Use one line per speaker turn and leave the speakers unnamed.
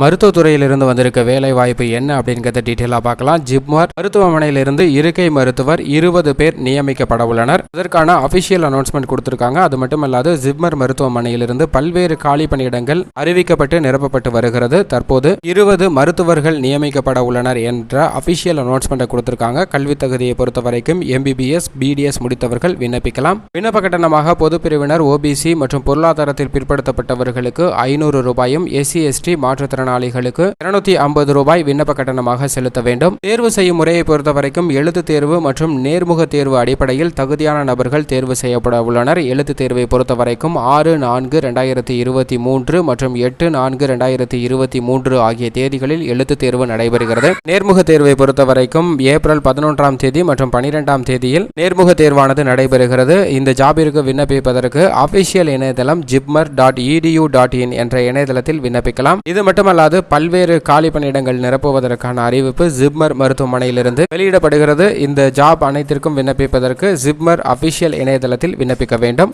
மருத்துவத்துறையிலிருந்து வந்திருக்க வேலை வாய்ப்பு என்ன அப்படிங்கிறத டீட்டெயிலாக பார்க்கலாம். ஜிப்மர் மருத்துவமனையிலிருந்து இருக்கை மருத்துவர் இருபது பேர் நியமிக்கப்பட உள்ளனர். இதற்கான அபிஷியல் அனௌன்ஸ்மெண்ட் கொடுத்திருக்காங்க. அது மட்டுமல்லாது ஜிப்மர் மருத்துவமனையிலிருந்து பல்வேறு காலி பணியிடங்கள் அறிவிக்கப்பட்டு நிரப்பப்பட்டு வருகிறது. தற்போது இருபது மருத்துவர்கள் நியமிக்கப்பட உள்ளனர் என்ற அபிஷியல் அனௌன்ஸ்மெண்ட்டை கொடுத்திருக்காங்க. கல்வி தகுதியை பொறுத்த வரைக்கும் எம்பிபிஎஸ் பிடிஎஸ் முடித்தவர்கள் விண்ணப்பிக்கலாம். விண்ணப்ப கட்டணமாக பொது பிரிவினர் ஓபிசி மற்றும் பொருளாதாரத்தில் பிற்படுத்தப்பட்டவர்களுக்கு ஐநூறு ரூபாயும் எஸ்சி எஸ்டி மாற்றுத்திறனாளிகளுக்கு இருநூத்தி ஐம்பது ரூபாய் விண்ணப்ப கட்டணமாக செலுத்த வேண்டும். தேர்வு செய்யும் முறையை பொறுத்தவரைக்கும் எழுத்து தேர்வு மற்றும் நேர்முக தேர்வு அடிப்படையில் தகுதியான நபர்கள் தேர்வு செய்யப்பட உள்ளனர். எழுத்து தேர்வை பொறுத்தவரைக்கும் ஆறு நான்கு ரெண்டாயிரத்தி இருபத்தி மூன்று மற்றும் எட்டு நான்கு ரெண்டாயிரத்தி இருபத்தி மூன்று ஆகிய தேதிகளில் எழுத்து தேர்வு நடைபெறுகிறது. நேர்முக தேர்வை பொறுத்தவரைக்கும் ஏப்ரல் பதினொன்றாம் தேதி மற்றும் பனிரெண்டாம் தேதியில் நேர்முக தேர்வானது நடைபெறுகிறது. இந்த ஜாபிற்கு விண்ணப்பிப்பதற்கு அபிஷியல் இணையதளம் JIPMER dot edu dot in என்ற இணையதளத்தில் விண்ணப்பிக்கலாம். இது மட்டுமல்ல அல்லாது பல்வேறு காலி பணியிடங்கள் நிரப்புவதற்கான அறிவிப்பு ஜிப்மர் மருத்துவமனையிலிருந்து வெளியிடப்படுகிறது. இந்த ஜாப் அனைத்திற்கும் விண்ணப்பிப்பதற்கு ஜிப்மர் அபிஷியல் இணையதளத்தில் விண்ணப்பிக்க வேண்டும்.